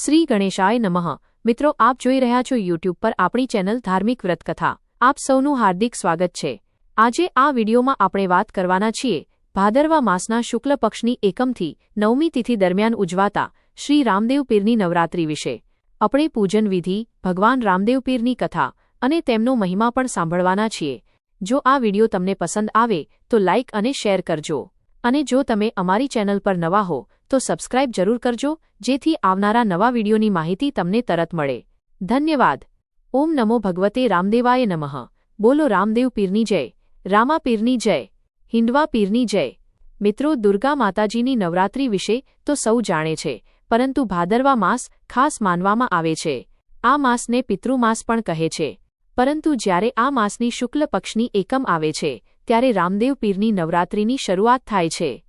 શ્રી ગણેશાય નમઃ. મિત્રો, આપ જોઈ રહ્યા છો યુટ્યુબ પર આપણી ચેનલ ધાર્મિક વ્રતકથા. આપ સૌનું હાર્દિક સ્વાગત છે. આજે આ વિડીયોમાં આપણે વાત કરવાના છીએ ભાદરવા માસના શુક્લ પક્ષની એકમથી નવમી તિથિ દરમિયાન ઉજવાતા શ્રી રામદેવ પીરની નવરાત્રી વિશે. આપણે પૂજન વિધિ, ભગવાન રામદેવ પીરની કથા અને તેમનો મહિમા પણ સાંભળવાના છીએ. જો આ વીડિયો તમને પસંદ આવે તો લાઇક અને શેર કરજો. અને જો તમે અમારી ચેનલ પર નવા હો તો સબસ્ક્રાઇબ જરૂર કરજો, જેથી આવનારા નવા વિડીયોની માહિતી તમને તરત મળે. ધન્યવાદ. ઓમ નમો ભગવતે રામદેવાય નમઃ. બોલો રામદેવ પીરની જય. રામા પીરની જય. હિંડવા પીરની જય. મિત્રો, દુર્ગા માતાજીની નવરાત્રી વિશે તો સૌ જાણે છે, પરંતુ ભાદરવા માસ ખાસ માનવામાં આવે છે. આ માસને પિતૃમાસ પણ કહે છે. પરંતુ જ્યારે આ માસની શુક્લ પક્ષની એકમ આવે છે, ત્યારે રામદેવ પીરની નવરાત્રીની શરૂઆત થાય છે.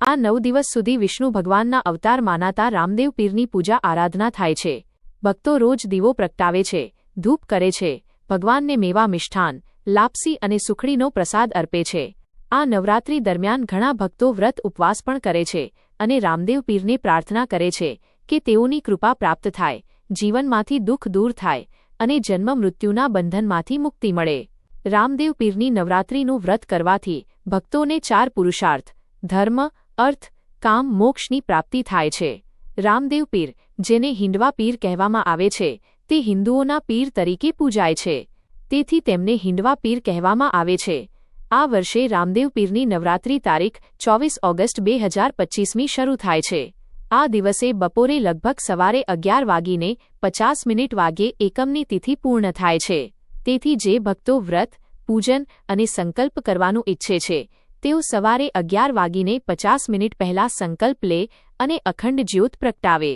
આ નવ દિવસ સુધી વિષ્ણુ ભગવાનના અવતાર માનાતા રામદેવ પીરની પૂજા આરાધના થાય છે. ભક્તો રોજ દીવો પ્રગટાવે છે, ધૂપ કરે છે, ભગવાનને મેવા મિષ્ઠાન, લાપસી અને સુખડીનો પ્રસાદ અર્પે છે. આ નવરાત્રી દરમિયાન ઘણા ભક્તો વ્રત ઉપવાસ પણ કરે છે અને રામદેવ પીરને પ્રાર્થના કરે છે કે તેઓની કૃપા પ્રાપ્ત થાય, જીવનમાંથી દુઃખ દૂર થાય અને જન્મ મૃત્યુના બંધનમાંથી મુક્તિ મળે. રામદેવ પીરની નવરાત્રીનું વ્રત કરવાથી ભક્તોને ચાર પુરુષાર્થ, ધર્મ અર્થ, કામ મોક્ષની પ્રાપ્તિ થાય છે. રામદેવ પીર, જેને હિંડવા પીર કહેવામાં આવે છે, તે હિન્દુઓના પીર તરીકે પૂજાય છે. તેથી તેમને હિંડવા પીર કહેવામાં આવે છે. આ વર્ષે રામદેવ પીરની નવરાત્રી તારીખ ચોવીસ ઓગસ્ટ બે હજાર પચ્ચીસમી શરૂ થાય છે. આ દિવસે બપોરે લગભગ સવારે અગિયાર વાગીને પચાસ મિનિટ વાગ્યે એકમની તિથિ પૂર્ણ થાય છે. તેથી જે ભક્તો વ્રત, પૂજન અને સંકલ્પ કરવાનું ઈચ્છે છે તેઓ સવારે અગિયાર વાગીને પચાસ મિનિટ પહેલા સંકલ્પ લે અને અખંડ જ્યોત પ્રગટાવે.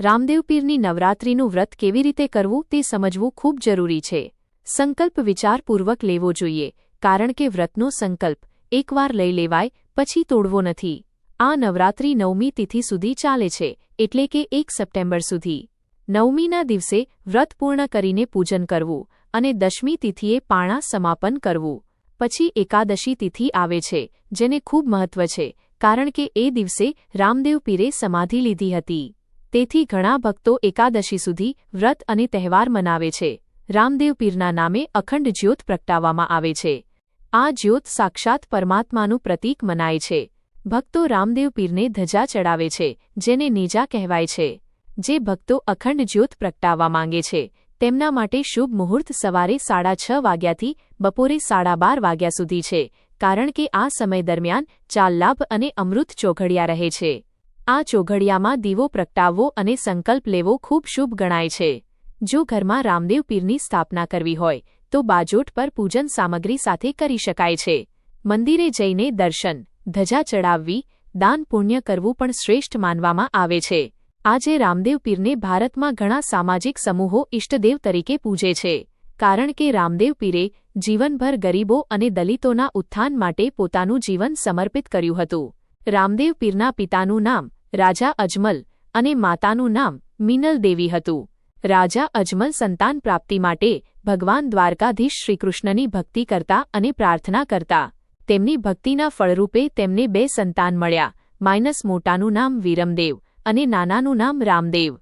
રામદેવપીરની નવરાત્રિનું વ્રત કેવી રીતે કરવું તે સમજવું ખૂબ જરૂરી છે. સંકલ્પ વિચારપૂર્વક લેવો જોઈએ, કારણ કે વ્રતનો સંકલ્પ એકવાર લઈ લેવાય, પછી તોડવો નથી. આ નવરાત્રી નવમી તિથિ સુધી ચાલે છે, એટલે કે એક સપ્ટેમ્બર સુધી. નવમીના દિવસે વ્રત પૂર્ણ કરીને પૂજન કરવું અને દશમી તિથિએ પાણા સમાપન કરવું. પછી એકાદશી તિથિ આવે છે, જેને ખૂબ મહત્વ છે, કારણ કે એ દિવસે રામદેવ પીરે સમાધિ લીધી હતી. તેથી ઘણા ભક્તો એકાદશી સુધી વ્રત અને તહેવાર મનાવે છે. રામદેવ પીરના નામે અખંડ જ્યોત પ્રગટાવવામાં આવે છે. આ જ્યોત સાક્ષાત પરમાત્માનું પ્રતીક મનાય છે. ભક્તો રામદેવ પીરને ધજા ચડાવે છે, જેને નેજા કહેવાય છે. જે ભક્તો અખંડ જ્યોત પ્રગટાવવા માંગે છે. તેમના માટે શુભ મુહૂર્ત સવારે સાડા છ વાગ્યાથી બપોરે સાડા બાર વાગ્યા સુધી છે, કારણ કે આ સમય દરમિયાન ચાલલાભ અને અમૃત ચોઘડિયા રહે છે. આ ચોઘડિયામાં દીવો પ્રગટાવવો અને સંકલ્પ લેવો ખૂબ શુભ ગણાય છે. જો ઘરમાં રામદેવ પીરની સ્થાપના કરવી હોય, તો બાજોટ પર પૂજન સામગ્રી સાથે કરી શકાય છે. મંદિરે જઈને દર્શન, ધજા ચડાવવી, દાન પુણ્ય કરવું પણ શ્રેષ્ઠ માનવામાં આવે છે. આજે રામદેવ પીરને ભારતમાં ઘણા સામાજિક સમૂહો ઇષ્ટદેવ તરીકે પૂજે છે, કારણ કે રામદેવ પીરે જીવનભર ગરીબો અને દલિતોના ઉત્થાન માટે પોતાનું જીવન સમર્પિત કર્યું હતું. રામદેવ પીરના પિતાનું નામ રાજા અજમલ અને માતાનું નામ મિનલ દેવી હતું. રાજા અજમલ સંતાન પ્રાપ્તિ માટે ભગવાન દ્વારકાધીશ શ્રીકૃષ્ણની ભક્તિ કરતા અને પ્રાર્થના કરતા. તેમની ભક્તિના ફળરૂપે તેમને બે સંતાન મળ્યા, માઇનસ મોટાનું નામ વીરમદેવ. અને નાનાનું નામ રામદેવ.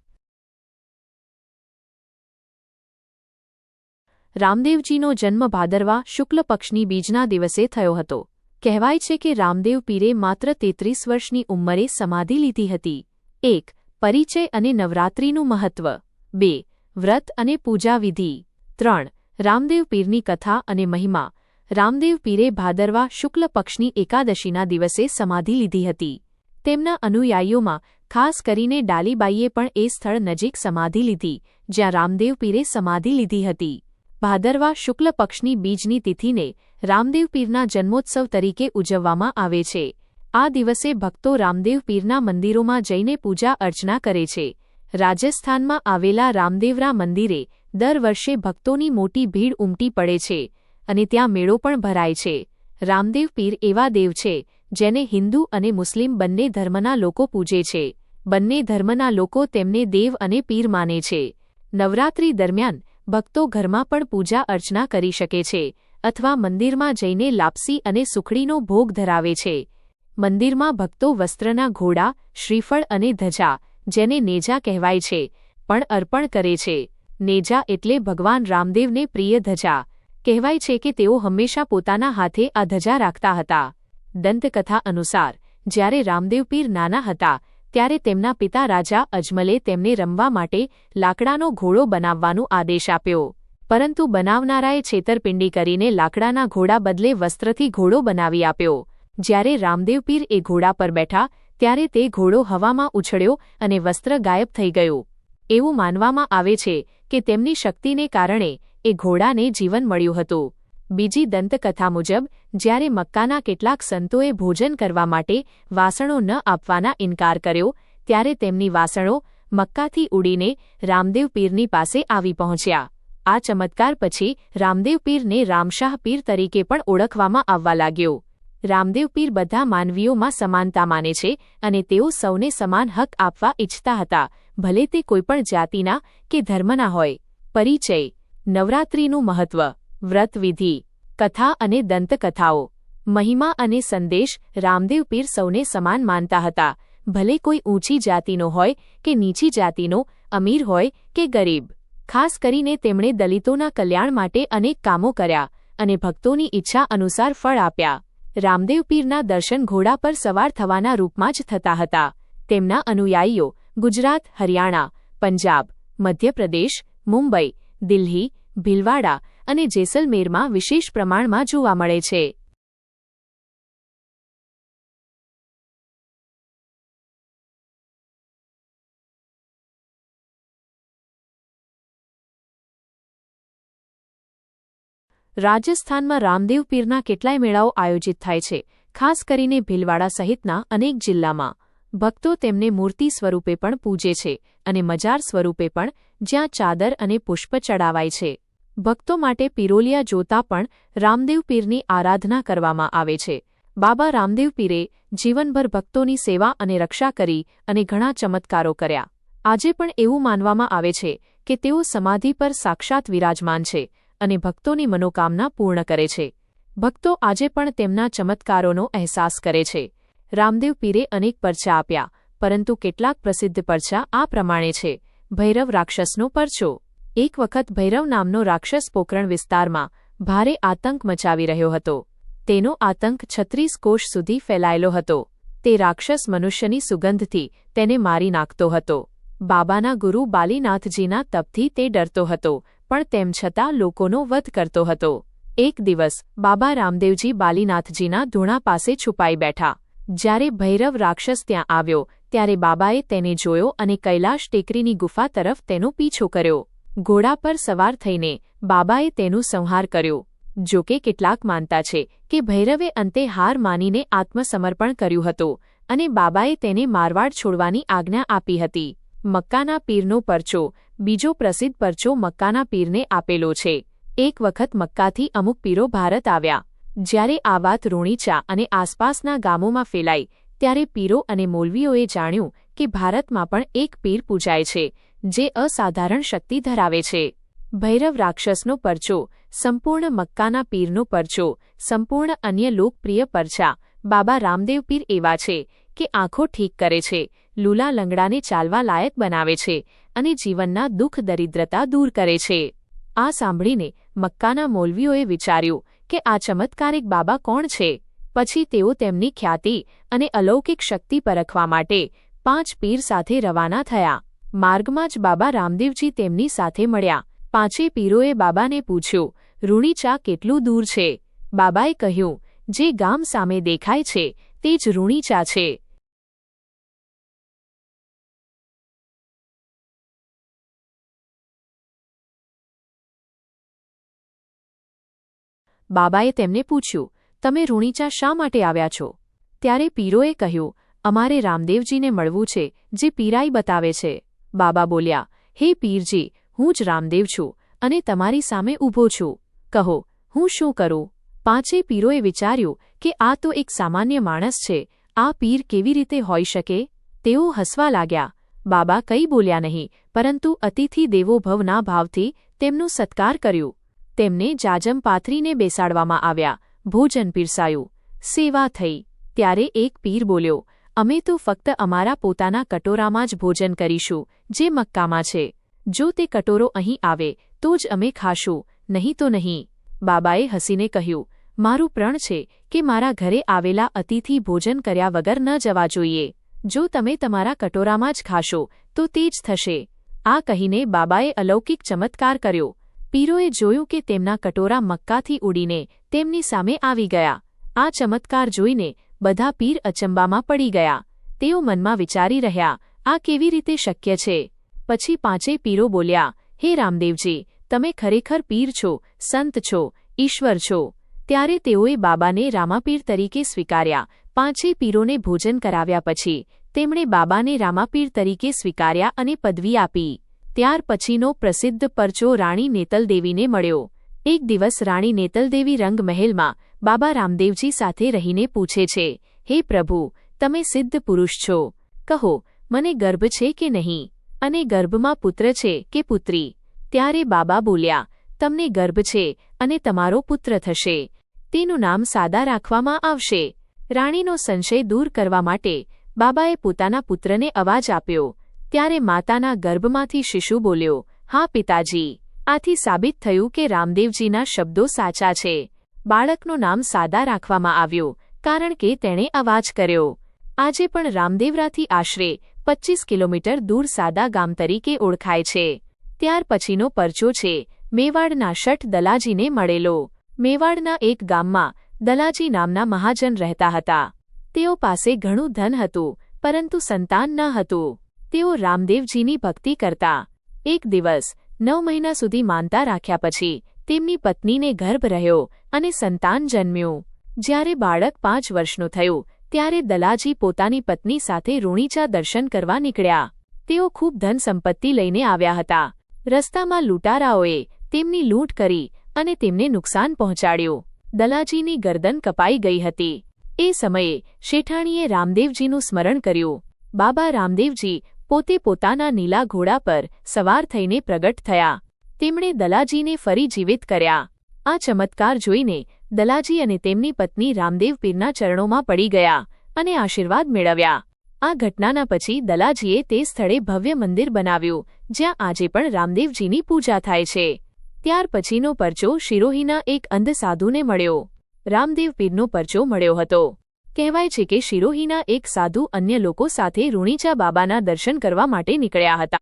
રામદેવજીનો જન્મ ભાદરવા શુક્લ પક્ષની બીજના દિવસે થયો હતો. કહેવાય છે કે રામદેવ પીરે માત્ર તેત્રીસ વર્ષની ઉંમરે સમાધિ લીધી હતી. એક, પરિચય અને નવરાત્રિનું મહત્વ. બે, વ્રત અને પૂજા વિધિ. ત્રણ, રામદેવ પીરની કથા અને મહિમા. રામદેવ પીરે ભાદરવા શુક્લ પક્ષની એકાદશીના દિવસે સમાધિ લીધી હતી. તેમના અનુયાયીઓમાં ખાસ કરીને ડાલીબાઈએ પણ એ સ્થળ નજીક સમાધિ લીધી, જ્યાં રામદેવ પીરે સમાધિ લીધી હતી. ભાદરવા શુક્લ પક્ષની બીજની તિથિને રામદેવ પીરના જન્મોત્સવ તરીકે ઉજવવામાં આવે છે. આ દિવસે ભક્તો રામદેવ પીરના મંદિરોમાં જઈને પૂજા અર્ચના કરે છે. રાજસ્થાનમાં આવેલા રામદેવરા મંદિરે દર વર્ષે ભક્તોની મોટી ભીડ ઉમટી પડે છે અને ત્યાં મેળો પણ ભરાય છે. રામદેવ પીર એવા દેવ છે જેને હિન્દુ અને મુસ્લિમ બંને ધર્મના લોકો પૂજે છે. બંને ધર્મના લોકો તેમને દેવ અને પીર માને છે. નવરાત્રી દરમિયાન ભક્તો ઘરમાં પણ પૂજા અર્ચના કરી શકે છે અથવા મંદિરમાં જઈને લાપસી અને સુખડીનો ભોગ ધરાવે છે. મંદિરમાં ભક્તો વસ્ત્રના ઘોડા, શ્રીફળ અને ધજા, જેને નેજા કહેવાય છે, પણ અર્પણ કરે છે. નેજા એટલે ભગવાન રામદેવને પ્રિય ધજા. કહેવાય છે કે તેઓ હંમેશા પોતાના હાથે આ ધજા રાખતા હતા. દંતકથા અનુસાર, જ્યારે રામદેવ પીર નાના હતા, ત્યારે તેમના પિતા રાજા અજમલે તેમને રમવા માટે લાકડાનો ઘોડો બનાવવાનો આદેશ આપ્યો. પરંતુ બનાવનારાએ છેતરપિંડી કરીને લાકડાના ઘોડા બદલે વસ્ત્રથી ઘોડો બનાવી આપ્યો. જ્યારે રામદેવ પીર એ ઘોડા પર બેઠા, ત્યારે તે ઘોડો હવામાં ઉછળ્યો અને વસ્ત્ર ગાયબ થઈ ગયું. એવું માનવામાં આવે છે કે તેમની શક્તિને કારણે એ ઘોડાને જીવન મળ્યું હતું. બીજી દંતકથા મુજબ, જ્યારે મક્કાના કેટલાક સંતોએ ભોજન કરવા માટે વાસણો ન આપવાના ઇનકાર કર્યો, ત્યારે તેમની વાસણો મક્કાથી ઉડીને રામદેવ પીરની પાસે આવી પહોંચ્યા. આ ચમત્કાર પછી રામદેવ પીરને રામશાહ પીર તરીકે પણ ઓળખવામાં આવવા લાગ્યો. રામદેવ પીર બધા માનવીઓમાં સમાનતા માને છે અને તેઓ સૌને સમાન હક આપવા ઇચ્છતા હતા, ભલે તે કોઈપણ જાતિના કે ધર્મના હોય. પરિચય. નવરાત્રિનું મહત્વ. વ્રતવિધિ, કથા અને દંતકથાઓ, મહિમા અને સંદેશ રામદેવ પીર સૌને સમાન માનતા હતા. ભલે કોઈ ઊંચી જાતિનો હોય કે નીચી જાતિનો, અમીર હોય કે ગરીબ. ખાસ કરીને તેમણે દલિતોના કલ્યાણ માટે અનેક કામો કર્યા અને ભક્તોની ઈચ્છા અનુસાર ફળ આપ્યા. રામદેવ પીરના દર્શન ઘોડા પર સવાર થવાના રૂપમાં જ થતા હતા. તેમના અનુયાયીઓ ગુજરાત, હરિયાણા, પંજાબ, મધ્યપ્રદેશ, મુંબઈ, દિલ્હી, ભીલવાડા અને જેસલમેરમાં વિશેષ પ્રમાણમાં જોવા મળે છે. રાજસ્થાનમાં રામદેવ પીરના કેટલાય મેળાઓ આયોજિત થાય છે, ખાસ કરીને ભીલવાડા સહિતના અનેક જિલ્લામાં. ભક્તો તેમને મૂર્તિ સ્વરૂપે પણ પૂજે છે અને મજાર સ્વરૂપે પણ, જ્યાં ચાદર અને પુષ્પ ચડાવાય છે. ભક્તો માટે પિરોલિયા જોતા પણ રામદેવ પીરની આરાધના કરવામાં આવે છે. બાબા રામદેવ પીરે જીવનભર ભક્તોની સેવા અને રક્ષા કરી અને ઘણા ચમત્કારો કર્યા. આજે પણ એવું માનવામાં આવે છે કે તેઓ સમાધિ પર સાક્ષાત વિરાજમાન છે અને ભક્તોની મનોકામના પૂર્ણ કરે છે. ભક્તો આજે પણ તેમના ચમત્કારોનો અહેસાસ કરે છે. રામદેવ પીરે અનેક પરચા આપ્યા, પરંતુ કેટલાક પ્રસિદ્ધ પરચા આ પ્રમાણે છે. ભૈરવ રાક્ષસનો પરચો એક વખત ભૈરવ નામનો રાક્ષસ પોકરણ વિસ્તારમાં ભારે આતંક મચાવી રહ્યો હતો. તેનો આતંક છત્રીસ કોષ સુધી ફેલાયેલો હતો. તે રાક્ષસ મનુષ્યની સુગંધથી તેને મારી નાખતો હતો. બાબાના ગુરુ બાલીનાથજીના તપથી તે ડરતો હતો, પણ તેમ છતાં લોકોનો વધ કરતો હતો. એક દિવસ, બાબા રામદેવજી બાલીનાથજીના ધૂણા પાસે છુપાઈ બેઠા. જ્યારે ભૈરવ રાક્ષસ ત્યાં આવ્યો, ત્યારે બાબાએ તેને જોયો અને કૈલાશ ટેકરીની ગુફા તરફ તેનો પીછો કર્યો. ઘોડા પર સવાર થઈને બાબાએ તેનું સંહાર કર્યો. જો કે કેટલાક માનતા છે કે ભૈરવે અંતે હાર માનીને આત્મસમર્પણ કર્યું હતું અને બાબાએ તેને મારવાડ છોડવાની આજ્ઞા આપી હતી. મક્કાના પીરનો પરચો, બીજો પ્રસિદ્ધ પરચો મક્કાના પીરને આપેલો છે. એક વખત મક્કાથી અમુક પીરો ભારત આવ્યા. જ્યારે આ વાત રૂણીચા અને આસપાસના ગામોમાં ફેલાઈ, ત્યારે પીરો અને મૌલવીઓએ જાણ્યું કે ભારતમાં પણ એક પીર પૂજાય છે. જે અસાધારણ શક્તિ ધરાવે છે. ભૈરવ રાક્ષસનો પરચો, સંપૂર્ણ મક્કાના પીરનો પરચો, સંપૂર્ણ અન્ય લોકપ્રિય પરચા, બાબા રામદેવ પીર એવા છે કે આંખો ઠીક કરે છે, લૂલા લંગડાને ચાલવા લાયક બનાવે છે અને જીવનના દુઃખ દરિદ્રતા દૂર કરે છે. આ સાંભળીને મક્કાના મૌલવીઓએ વિચાર્યું કે આ ચમત્કારિક બાબા કોણ છે? પછી તેઓ તેમની ખ્યાતિ અને અલૌકિક શક્તિ પરખવા માટે પાંચ પીર સાથે રવાના થયા. માર્ગમાં જ બાબા રામદેવજી તેમની સાથે મળ્યા. પાંચે પીરોએ બાબાને પૂછ્યું રૂણીચા કેટલું દૂર છે? બાબાએ કહ્યું, જે ગામ સામે દેખાય છે, તે જ રૂણીચા છે. બાબાએ તેમને પૂછ્યું, તમે રૂણીચા શા માટે આવ્યા છો? ત્યારે પીરોએ કહ્યું, અમારે રામદેવજીને મળવું છે, જે પીરાઈ બતાવે છે. બાબા બોલ્યા, હે પીરજી, હું જ રામદેવ છું અને તમારી સામે ઊભો છું. કહો, હું શું કરું? પાંચે પીરોએ વિચાર્યું કે આ તો એક સામાન્ય માણસ છે, આ પીર કેવી રીતે હોઈ શકે? તેઓ હસવા લાગ્યા. બાબા કંઈ બોલ્યા નહીં, પરંતુ અતિથિ દેવો ભવના ભાવથી તેમનું સત્કાર કર્યું. તેમને જાજમ પાથરીને બેસાડવામાં આવ્યા. ભોજન પીરસાયું. સેવા થઈ. ત્યારે એક પીર બોલ્યો અમે તો ફક્ત અમારા પોતાના કટોરામાં જ ભોજન કરીશું, જે મક્કામાં છે. જો તે કટોરો અહીં આવે, તો જ અમે ખાશું, નહીં તો નહીં. બાબાએ હસીને કહ્યું, મારું પ્રણ છે કે મારા ઘરે આવેલા અતિથિ ભોજન કર્યા વગર ન જવા જોઈએ. જો તમે તમારા કટોરામાં જ ખાશો, તો તે જ થશે. આ કહીને બાબાએ અલૌકિક ચમત્કાર કર્યો. પીરોએ જોયું કે તેમના કટોરા મક્કાથી ઉડીને તેમની સામે આવી ગયા. આ ચમત્કાર જોઈને બધા પીર અચંબામાં પડી ગયા. તેઓ મનમાં વિચારી રહ્યા, આ કેવી રીતે શક્ય છે? પછી પાંચે પીરો બોલ્યા, હે રામદેવજી, તમે ખરેખર પીર છો, સંત છો, ઈશ્વર છો. ત્યારે તેઓએ બાબાને રામાપીર તરીકે સ્વીકાર્યા. પાંચે પીરોને ભોજન કરાવ્યા પછી, તેમણે બાબાને રામાપીર તરીકે સ્વીકાર્યા અને પદવી આપી. ત્યાર પછીનો પ્રસિદ્ધ પરચો રાણી નેતલદેવીને મળ્યો. એક દિવસ રાણી નેતલદેવી રંગમહેલમાં બાબા રામદેવજી સાથે રહીને પૂછે છે, હે પ્રભુ, તમે સિદ્ધ પુરુષ છો? કહો, મને ગર્ભ છે કે નહીં? અને ગર્ભમાં પુત્ર છે કે પુત્રી? ત્યારે બાબા બોલ્યા, તમને ગર્ભ છે અને તમારો પુત્ર થશે. તેનું નામ સાદા રાખવામાં આવશે. રાણીનો સંશય દૂર કરવા માટે બાબાએ પોતાના પુત્રને અવાજ આપ્યો. ત્યારે માતાના ગર્ભમાંથી શિશુ બોલ્યો, હા પિતાજી, આથી સાબિત થયું કે રામદેવજીના શબ્દો સાચા છે. બાળકનું નામ સાદા રાખવામાં આવ્યું, કારણ કે તેણે અવાજ કર્યો. આજે પણ રામદેવરાથી આશરે પચ્ચીસ કિલોમીટર દૂર સાદા ગામ તરીકે ઓળખાય છે. ત્યાર પછીનો પરચો છે, મેવાડના શઠ દલાજીને મળેલો. મેવાડના એક ગામમાં દલાજી નામના મહાજન રહેતા હતા. તેઓ પાસે ઘણું ધન હતું, પરંતુ સંતાન ન હતું. તેઓ રામદેવજીની ભક્તિ કરતા. એક દિવસ, નવ મહિના સુધી માનતા રાખ્યા પછી તેમની પત્નીને ગર્ભ રહ્યો અને સંતાન જન્મ્યું. જ્યારે બાળક પાંચ વર્ષનું થયું, ત્યારે દલાજી પોતાની પત્ની સાથે રૂણીચા દર્શન કરવા નીકળ્યા. તેઓ ખૂબ ધન સંપત્તિ લઈને આવ્યા હતા. રસ્તામાં લૂંટારાઓએ તેમની લૂંટ કરી અને તેમને નુકસાન પહોંચાડ્યું. દલાજીની ગરદન કપાઈ ગઈ હતી. એ સમયે શેઠાણીએ રામદેવજીનું સ્મરણ કર્યું. બાબા રામદેવજી પોતે પોતાના નીલા ઘોડા પર સવાર થઈને પ્રગટ થયા. તેમણે દલાજીને ફરી જીવિત કર્યા. આ ચમત્કાર જોઈને દલાજી અને તેમની પત્ની રામદેવ પીરના ચરણોમાં પડી ગયા અને આશીર્વાદ મેળવ્યા. આ ઘટનાના પછી દલાજીએ તે સ્થળે ભવ્ય મંદિર બનાવ્યું, જ્યાં આજે પણ રામદેવજીની પૂજા થાય છે. ત્યાર પછીનો પરચો શિરોહીના એક અંધ સાધુને મળ્યો. રામદેવ પીરનો પરચો મળ્યો હતો. કહેવાય છે કે શિરોહીના એક સાધુ અન્ય લોકો સાથે રૂણીચા બાબાના દર્શન કરવા માટે નીકળ્યા હતા.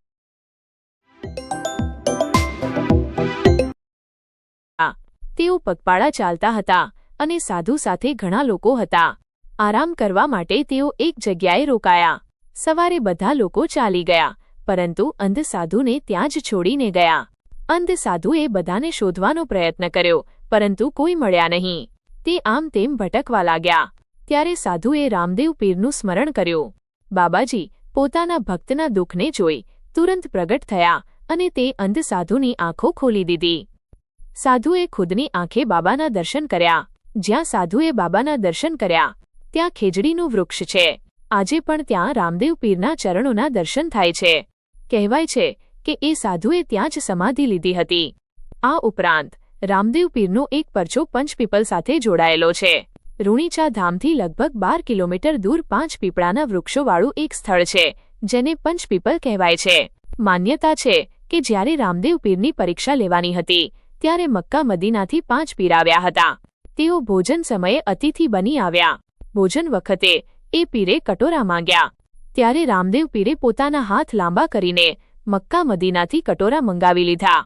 તેઓ પગપાળા ચાલતા હતા અને સાધુ સાથે ઘણા લોકો હતા. આરામ કરવા માટે તેઓ એક જગ્યાએ રોકાયા. સવારે બધા લોકો ચાલી ગયા, પરંતુ અંધ સાધુને ત્યાં જ છોડીને ગયા. અંધ સાધુએ બધાને શોધવાનો પ્રયત્ન કર્યો, પરંતુ કોઈ મળ્યા નહીં. તે આમ તેમ ભટકવા લાગ્યા. ત્યારે સાધુએ રામદેવ પીરનું સ્મરણ કર્યું. બાબાજી, પોતાના ભક્તના દુઃખને જોઈ, તુરંત પ્રગટ થયા અને તે અંધ સાધુની આંખો ખોલી દીધી. સાધુએ ખુદની આંખે બાબાના દર્શન કર્યા. જ્યાં સાધુએ બાબાના દર્શન કર્યા, ત્યાં ખેજડીનું વૃક્ષ છે. આજે પણ ત્યાં રામદેવ પીરના ચરણોના દર્શન થાય છે. કહેવાય છે કે એ સાધુએ ત્યાં જ સમાધિ લીધી હતી. આ ઉપરાંત, રામદેવ પીરનો એક પરચો પંચપીપલ સાથે જોડાયેલો છે. રૂણીચા ધામથી લગભગ બાર કિલોમીટર દૂર પાંચ પીપળાના વૃક્ષોવાળું એક સ્થળ છે, જેને પંચપીપલ કહેવાય છે. માન્યતા છે કે જ્યારે રામદેવ પીરની પરીક્ષા લેવાની હતી ત્યારે મક્કા મદીનાથી પાંચ પીર આવ્યા હતા. તેઓ ભોજન સમયે અતિથિ બની આવ્યા. ભોજન વખતે એ પીરે કટોરા માંગ્યા. ત્યારે રામદેવ પીરે પોતાના હાથ લાંબા કરીને મક્કા મદીનાથી કટોરા મંગાવી લીધા.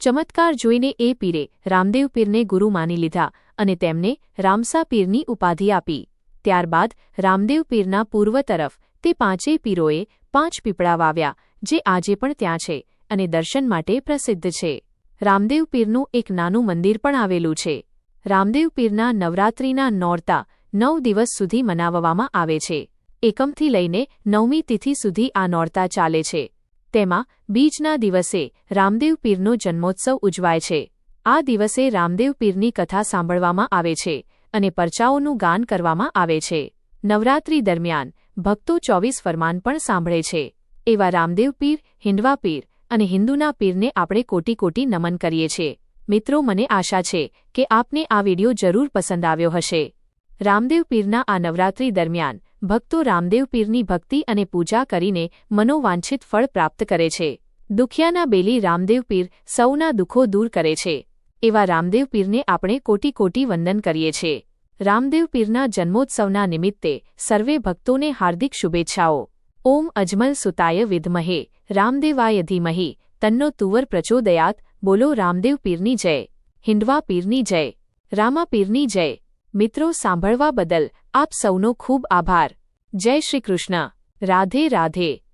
ચમત્કાર જોઈને એ પીરે રામદેવ પીરને ગુરુ માની લીધા અને તેમને રામસા પીરની ઉપાધિ આપી. ત્યારબાદ રામદેવ પીરના પૂર્વ તરફ તે પાંચેય પીરોએ પાંચ પીપળા વાવ્યા, જે આજે પણ ત્યાં છે અને દર્શન માટે પ્રસિદ્ધ છે. રામદેવ પીરનું એક નાનું મંદિર પણ આવેલું છે. રામદેવ પીરના નવરાત્રિના નોરતા નવ દિવસ સુધી મનાવવામાં આવે છે. એકમથી લઈને નવમી તિથિ સુધી આ નોરતા ચાલે છે. તેમાં બીજના દિવસે રામદેવ પીરનો જન્મોત્સવ ઉજવાય છે. આ દિવસે રામદેવ પીરની કથા સાંભળવામાં આવે છે અને પરચાઓનું ગાન કરવામાં આવે છે. નવરાત્રી દરમિયાન ભક્તો ચોવીસ ફરમાન પણ સાંભળે છે. એવા રામદેવ પીર, હિંડવા પીર અને હિન્દુના પીરને આપણે કોટી કોટી નમન કરીએ છીએ મિત્રો, મને આશા છે કે આપને આ વિડિયો જરૂર પસંદ આવ્યો હશે. રામદેવ પીરના આ નવરાત્રી દરમિયાન ભક્તો રામદેવ પીરની ભક્તિ અને પૂજા કરીને મનોવાંછિત ફળ પ્રાપ્ત કરે છે. દુખિયાના બેલી રામદેવ પીર સૌના દુઃખો દૂર કરે છે. એવા રામદેવ પીરને આપણે કોટી કોટી વંદન કરીએ છીએ. રામદેવ પીરના જન્મોત્સવના નિમિત્તે સર્વે ભક્તોને હાર્દિક શુભેચ્છાઓ. ઓમ અજમલ સુતાય વિધમહે રામદેવાય ધીમહી. તન્નો તુવર પ્રચોદયાત. બોલો રામદેવ પીરની જય. હિંડવા પીરની જય. રામા પીરની જય. મિત્રો સાંભળવા બદલ આપ સૌનો ખૂબ આભાર. જય શ્રી કૃષ્ણ. રાધે રાધે.